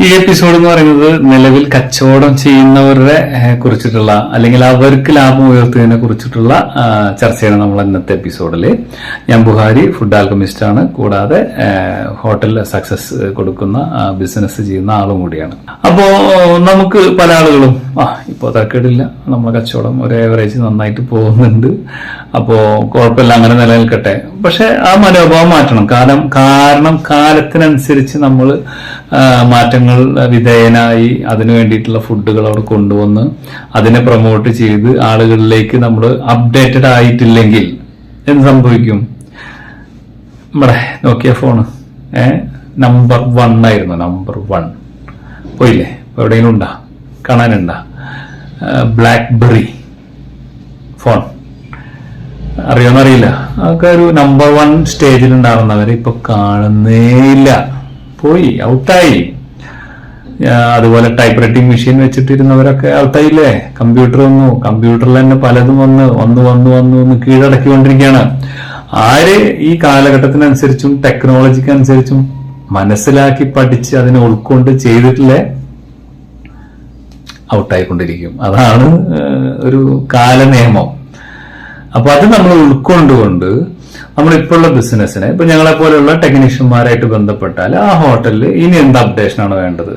ഈ എപ്പിസോഡ് എന്ന് പറയുന്നത് നിലവിൽ കച്ചവടം ചെയ്യുന്നവരുടെ കുറിച്ചിട്ടുള്ള അല്ലെങ്കിൽ അവർക്ക് ലാഭം ഉയർത്തുന്നതിനെ കുറിച്ചിട്ടുള്ള ചർച്ചയാണ് നമ്മൾ ഇന്നത്തെ എപ്പിസോഡിൽ ഞാൻ ബുഹാരി ഫുഡ് ആൽക്കമിസ്റ്റ് ആണ്. കൂടാതെ ഹോട്ടൽ സക്സസ് കൊടുക്കുന്ന ബിസിനസ് ചെയ്യുന്ന ആളും കൂടിയാണ്. അപ്പോ നമുക്ക് പല ആളുകളും ആ ഇപ്പോൾ തരക്കേടില്ല. നമ്മളെ കച്ചവടം ഒരു ഏവറേജ് നന്നായിട്ട് പോകുന്നുണ്ട്. അപ്പോൾ കുഴപ്പമില്ല അങ്ങനെ നിലനിൽക്കട്ടെ. പക്ഷെ ആ മനോഭാവം മാറ്റണം. കാലം കാരണം കാലത്തിനനുസരിച്ച് നമ്മൾ മാറ്റങ്ങൾ വിധേയനായി അതിനു വേണ്ടിയിട്ടുള്ള ഫുഡുകൾ അവിടെ കൊണ്ടുവന്ന് അതിനെ പ്രൊമോട്ട് ചെയ്ത് ആളുകളിലേക്ക് നമ്മൾ അപ്ഡേറ്റഡ് ആയിട്ടില്ലെങ്കിൽ എന്ത് സംഭവിക്കും? നമ്മുടെ നോക്കിയ ഫോണ് നമ്പർ വൺ ആയിരുന്നു നമ്പർ വൺ പോയില്ലേ? എവിടെയെങ്കിലും ഉണ്ടാ? കാണാനുണ്ടാ? ബ്ലാക്ക് ബെറി ഫോൺ അറിയോന്നറിയില്ല. അതൊക്കെ ഒരു നമ്പർ വൺ സ്റ്റേജിൽ ഉണ്ടാകുന്നവരെ ഇപ്പൊ കാണുന്നേ ഇല്ല പോയി ഔട്ടായി അതുപോലെ ടൈപ്പ് റൈറ്റിംഗ് മെഷീൻ വെച്ചിട്ടിരുന്നവരൊക്കെ ഔട്ടായില്ലേ കമ്പ്യൂട്ടർ വന്നു കമ്പ്യൂട്ടറിൽ തന്നെ പലതും വന്ന് വന്ന് വന്ന് വന്ന് വന്ന് കീഴടക്കിക്കൊണ്ടിരിക്കുകയാണ്. ആര് ഈ കാലഘട്ടത്തിനനുസരിച്ചും ടെക്നോളജിക്ക് അനുസരിച്ചും മനസ്സിലാക്കി പഠിച്ച് അതിനെ ഉൾക്കൊണ്ട് ചെയ്തിട്ടില്ലേ? ഔട്ടായിക്കൊണ്ടിരിക്കും. അതാണ് ഒരു കാലനിയമം. അപ്പൊ അത് നമ്മൾ ഉൾക്കൊണ്ടുകൊണ്ട് നമ്മൾ ഇപ്പോഴുള്ള ബിസിനസ്സിനെ ഇപ്പൊ ഞങ്ങളെ പോലെയുള്ള ടെക്നീഷ്യന്മാരായിട്ട് ബന്ധപ്പെട്ടാൽ ആ ഹോട്ടലിൽ ഇനി എന്ത് അപ്ഡേഷൻ ആണ് വേണ്ടത്?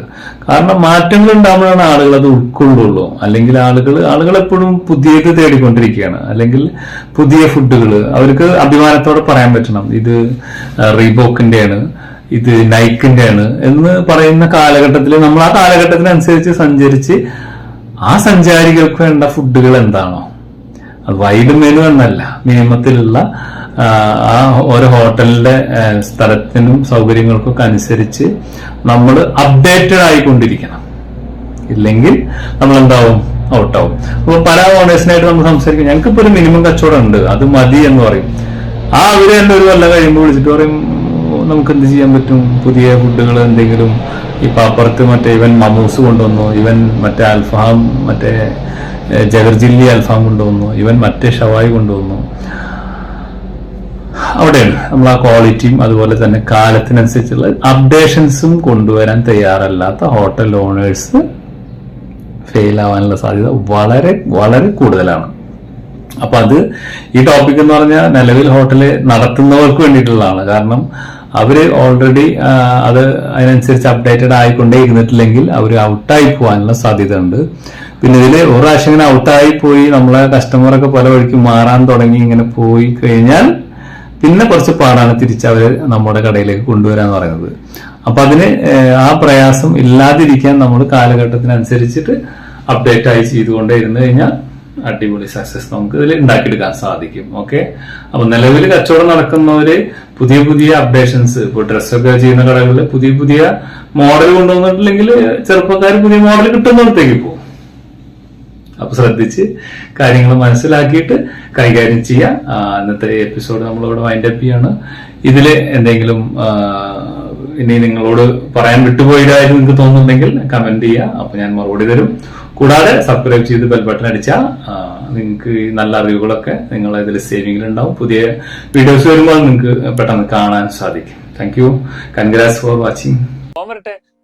കാരണം മാറ്റങ്ങൾ ഉണ്ടാകുമ്പോഴാണ് ആളുകൾ അത് ഉൾക്കൊള്ളുള്ളൂ. അല്ലെങ്കിൽ ആളുകൾ ആളുകൾ എപ്പോഴും പുതിയത് തേടിക്കൊണ്ടിരിക്കുകയാണ്. അല്ലെങ്കിൽ പുതിയ ഫുഡുകൾ അവർക്ക് അഭിമാനത്തോടെ പറയാൻ പറ്റണം. ഇത് റീബോക്കിന്റെയാണ് ഇത് നൈക്കിന്റെയാണ് എന്ന് പറയുന്ന കാലഘട്ടത്തിൽ നമ്മൾ ആ കാലഘട്ടത്തിനനുസരിച്ച് സഞ്ചരിച്ച് ആ സഞ്ചാരികൾക്ക് വേണ്ട ഫുഡുകൾ എന്താണോ വൈഡ് മെനു എന്നല്ല നിയമത്തിലുള്ള ആ, ഓരോ ഹോട്ടലിന്റെ സ്ഥലത്തിനും സൗകര്യങ്ങൾക്കൊക്കെ അനുസരിച്ച് നമ്മൾ അപ്ഡേറ്റഡ് ആയിക്കൊണ്ടിരിക്കണം. ഇല്ലെങ്കിൽ നമ്മൾ എന്താവും ഔട്ടാവും അപ്പൊ പല ഓണേഴ്സിനായിട്ട് നമ്മൾ സംസാരിക്കും ഞങ്ങൾക്ക് ഇപ്പൊ ഒരു മിനിമം കച്ചവടം ഉണ്ട് അത് മതി എന്ന് പറയും. ആ അവർ തന്നെ ഒരു കൊല്ലം കഴിയുമ്പോൾ വിളിച്ചിട്ട് പറയും നമുക്ക് എന്ത് ചെയ്യാൻ പറ്റും? പുതിയ ഫുഡുകൾ എന്തെങ്കിലും? ഇപ്പൊ അപ്പുറത്ത് മറ്റേ ഇവൻ മമൂസ് കൊണ്ടുവന്നു ഇവൻ മറ്റേ അൽഫാം മറ്റേ ജഗർജില്ലി അൽഫാം കൊണ്ടുവന്നു. ഇവൻ മറ്റേ ഷവായി കൊണ്ടുവന്നു. അവിടെയുണ്ട്. നമ്മൾ ആ ക്വാളിറ്റിയും അതുപോലെ തന്നെ കാലത്തിനനുസരിച്ചുള്ള അപ്ഡേഷൻസും കൊണ്ടുവരാൻ തയ്യാറല്ലാത്ത ഹോട്ടൽ ഓണേഴ്സ് ഫെയിൽ ആവാനുള്ള സാധ്യത വളരെ വളരെ കൂടുതലാണ്. അപ്പൊ അത് ഈ ടോപ്പിക് എന്ന് പറഞ്ഞാൽ നിലവിൽ ഹോട്ടൽ നടത്തുന്നവർക്ക് വേണ്ടിയിട്ടുള്ളതാണ്. കാരണം അവർ ഓൾറെഡി അത് അതിനനുസരിച്ച് അപ്ഡേറ്റഡ് ആയിക്കൊണ്ടേ ഇരുന്നിട്ടില്ലെങ്കിൽ അവർ ഔട്ടായി പോകാനുള്ള സാധ്യത ഉണ്ട് പിന്നെ ഇതിൽ ഒരു പ്രാവശ്യം ഇങ്ങനെ ഔട്ടായി പോയി നമ്മളെ കസ്റ്റമറൊക്കെ പല വഴിക്ക് മാറാൻ തുടങ്ങി ഇങ്ങനെ പോയി കഴിഞ്ഞാൽ പിന്നെ കുറച്ച് പാടാണ് തിരിച്ച് അവർ നമ്മുടെ കടയിലേക്ക് കൊണ്ടുവരാന്ന് പറയുന്നത്. അപ്പൊ അതിന് ആ പ്രയാസം ഇല്ലാതിരിക്കാൻ നമ്മൾ കാലഘട്ടത്തിനനുസരിച്ചിട്ട് അപ്ഡേറ്റ് ആയി ചെയ്തുകൊണ്ടേ ഇരുന്നു കഴിഞ്ഞാൽ അടിപൊളി സക്സസ് നമുക്ക് ഇതിൽ ഉണ്ടാക്കിയെടുക്കാൻ സാധിക്കും. ഓക്കെ അപ്പൊ നിലവിൽ കച്ചവടം നടക്കുന്നവര് പുതിയ പുതിയ അപ്ഡേഷൻസ് ഇപ്പൊ ഡ്രസ്സൊക്കെ ചെയ്യുന്ന കടകളിൽ പുതിയ പുതിയ മോഡൽ കൊണ്ടുവന്നിട്ടില്ലെങ്കിൽ ചെറുപ്പക്കാർ പുതിയ മോഡൽ കിട്ടുന്നിടത്തേക്ക് പോകും. അപ്പൊ ശ്രദ്ധിച്ച് കാര്യങ്ങൾ മനസ്സിലാക്കിയിട്ട് കൈകാര്യം ചെയ്യാം. ഇന്നത്തെ എപ്പിസോഡ് നമ്മളിവിടെ വൈൻഡ് അപ്പ് ചെയ്യാണ്. ഇതിൽ എന്തെങ്കിലും ഇനി നിങ്ങളോട് പറയാൻ വിട്ടുപോയതായിട്ട് നിങ്ങൾക്ക് തോന്നുന്നുണ്ടെങ്കിൽ കമന്റ് ചെയ്യുക അപ്പൊ ഞാൻ മറുപടി തരും. കൂടാതെ സബ്സ്ക്രൈബ് ചെയ്ത് ബെൽ ബട്ടൺ അടിച്ചാൽ നിങ്ങൾക്ക് ഈ നല്ല അറിവുകളൊക്കെ നിങ്ങൾ ഇതിൽ സേവിങ്ങിൽ ഉണ്ടാവും. പുതിയ വീഡിയോസ് വരുമ്പോൾ നിങ്ങൾക്ക് പെട്ടെന്ന് കാണാൻ സാധിക്കും. Thank you congrats for watching